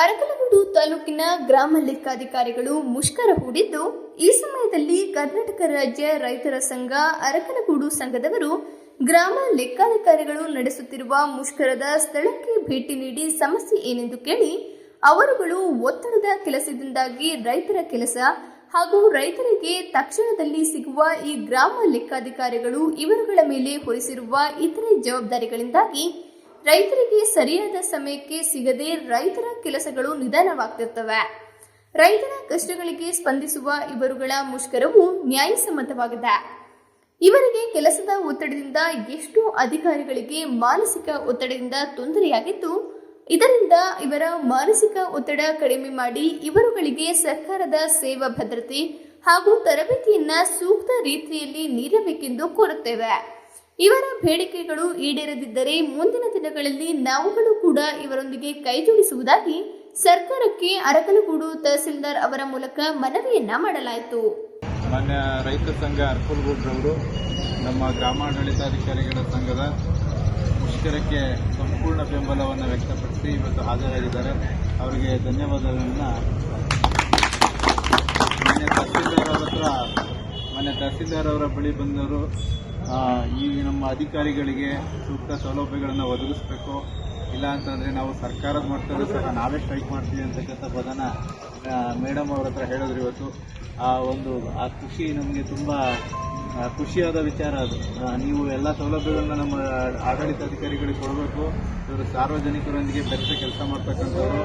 ಅರಕಲಗೂಡು ತಾಲೂಕಿನ ಗ್ರಾಮ ಲೆಕ್ಕಾಧಿಕಾರಿಗಳು ಮುಷ್ಕರ ಹೂಡಿದ್ದು, ಈ ಸಮಯದಲ್ಲಿ ಕರ್ನಾಟಕ ರಾಜ್ಯ ರೈತರ ಸಂಘ ಅರಕಲಗೂಡು ಸಂಘದವರು ಗ್ರಾಮ ಲೆಕ್ಕಾಧಿಕಾರಿಗಳು ನಡೆಸುತ್ತಿರುವ ಮುಷ್ಕರದ ಸ್ಥಳಕ್ಕೆ ಭೇಟಿ ನೀಡಿ ಸಮಸ್ಯೆ ಏನೆಂದು ಕೇಳಿ, ಅವರುಗಳು ಒತ್ತಡದ ಕೆಲಸದಿಂದಾಗಿ ರೈತರ ಕೆಲಸ ಹಾಗೂ ರೈತರಿಗೆ ತಕ್ಷಣದಲ್ಲಿ ಸಿಗುವ ಈ ಗ್ರಾಮ ಲೆಕ್ಕಾಧಿಕಾರಿಗಳು ಇವರುಗಳ ಮೇಲೆ ಹೊರಿಸಿರುವ ಇತರೆ ಜವಾಬ್ದಾರಿಗಳಿಂದಾಗಿ ರೈತರಿಗೆ ಸರಿಯಾದ ಸಮಯಕ್ಕೆ ಸಿಗದೆ ರೈತರ ಕೆಲಸಗಳು ನಿಧಾನವಾಗ್ತಿರ್ತವೆ. ರೈತರ ಕಷ್ಟಗಳಿಗೆ ಸ್ಪಂದಿಸುವ ಇವರುಗಳ ಮುಷ್ಕರವು ನ್ಯಾಯಸಮ್ಮತವಾಗಿದೆ. ಇವರಿಗೆ ಕೆಲಸದ ಒತ್ತಡದಿಂದ ಎಷ್ಟು ಅಧಿಕಾರಿಗಳಿಗೆ ಮಾನಸಿಕ ಒತ್ತಡದಿಂದ ತೊಂದರೆಯಾಗಿದ್ದು, ಇದರಿಂದ ಇವರ ಮಾನಸಿಕ ಒತ್ತಡ ಕಡಿಮೆ ಮಾಡಿ ಇವರುಗಳಿಗೆ ಸರ್ಕಾರದ ಸೇವಾ ಭದ್ರತೆ ಹಾಗೂ ತರಬೇತಿಯನ್ನ ಸೂಕ್ತ ರೀತಿಯಲ್ಲಿ ನೀಡಬೇಕೆಂದು ಕೋರುತ್ತೇವೆ. ಇವರ ಬೇಡಿಕೆಗಳು ಈಡೇರದಿದ್ದರೆ ಮುಂದಿನ ದಿನಗಳಲ್ಲಿ ನಾವುಗಳು ಕೂಡ ಇವರೊಂದಿಗೆ ಕೈಜೋಡಿಸುವುದಾಗಿ ಸರ್ಕಾರಕ್ಕೆ ಅರಕಲಗೂಡು ತಹಸೀಲ್ದಾರ್ ಅವರ ಮೂಲಕ ಮನವಿಯನ್ನ ಮಾಡಲಾಯಿತು. ಮಾನ್ಯ ರೈತ ಸಂಘ ಅರ್ಕಲಗೂಡ್ರವರು ನಮ್ಮ ಗ್ರಾಮಾಡಳಿತಾಧಿಕಾರಿಗಳ ಸಂಘದ ಮುಷ್ಕರಕ್ಕೆ ಸಂಪೂರ್ಣ ಬೆಂಬಲವನ್ನು ವ್ಯಕ್ತಪಡಿಸಿ ಇವತ್ತು ಹಾಜರಾಗಿದ್ದಾರೆ. ಅವರಿಗೆ ಧನ್ಯವಾದಗಳನ್ನು ಮಾನ್ಯ ತಹಸೀಲ್ದಾರ್ ಅವರ ಹತ್ರ, ಮಾನ್ಯ ತಹಸೀಲ್ದಾರ್ ಅವರ ಬಳಿ ಬಂದವರು ಈ ನಮ್ಮ ಅಧಿಕಾರಿಗಳಿಗೆ ಸೂಕ್ತ ಸೌಲಭ್ಯಗಳನ್ನು ಒದಗಿಸ್ಬೇಕು. ಇಲ್ಲ ಅಂತಂದರೆ ನಾವು ಸರ್ಕಾರದ ಮಟ್ಟದಲ್ಲೂ ಸಹ ನಾವೇ ಸ್ಟ್ರೈಕ್ ಮಾಡ್ತೀವಿ ಅಂತಕ್ಕಂಥ ಪದನ ಮೇಡಮ್ ಅವ್ರ ಹತ್ರ ಹೇಳಿದ್ರು ಇವತ್ತು. ಆ, ಒಂದು, ಆ ಖುಷಿ ನಮಗೆ ತುಂಬ ಖುಷಿಯಾದ ವಿಚಾರ ಅದು. ನೀವು ಎಲ್ಲ ಸೌಲಭ್ಯಗಳನ್ನ ನಮ್ಮ ಆಡಳಿತಾಧಿಕಾರಿಗಳಿಗೆ ಕೊಡಬೇಕು. ಇವರು ಸಾರ್ವಜನಿಕರೊಂದಿಗೆ ಬೆರೆತ ಕೆಲಸ ಮಾಡ್ತಕ್ಕಂಥವ್ರು.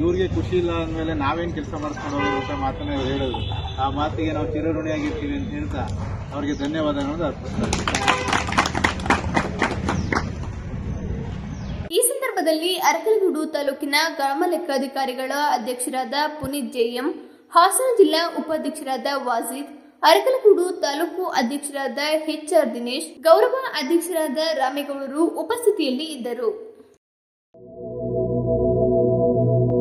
ಇವ್ರಿಗೆ ಖುಷಿ ಇಲ್ಲ ಅಂದಮೇಲೆ ನಾವೇನು ಕೆಲಸ ಮಾಡಿಸ್ಕೊಂಡು ಅಂತ ಮಾತನ್ನ ಇವ್ರು ಹೇಳೋದು. ಆ ಮಾತಿಗೆ ನಾವು ಚಿರಋಣಿಯಾಗಿರ್ತೀವಿ ಅಂತ ಹೇಳ್ತಾ ಅವರಿಗೆ ಧನ್ಯವಾದ ಅರ್ಪಿಸ್ತಾರೆ ಈ ಸಂದರ್ಭದಲ್ಲಿ ಅರಕಲಗೂಡು ತಾಲೂಕಿನ ಗ್ರಾಮ ಲೆಕ್ಕಾಧಿಕಾರಿಗಳ ಅಧ್ಯಕ್ಷರಾದ ಪುನೀತ್ ಜೆಎಂ, ಹಾಸನ ಜಿಲ್ಲಾ ಉಪಾಧ್ಯಕ್ಷರಾದ ವಾಜಿದ್ ಅರಕಲಗೂಡು ತಾಲೂಕು ಅಧ್ಯಕ್ಷರಾದ ಎಚ್ಆರ್ ದಿನೇಶ್ ಗೌರವ ಅಧ್ಯಕ್ಷರಾದ ರಾಮೇಗೌಡರು ಉಪಸ್ಥಿತಿಯಲ್ಲಿ ಇದ್ದರು.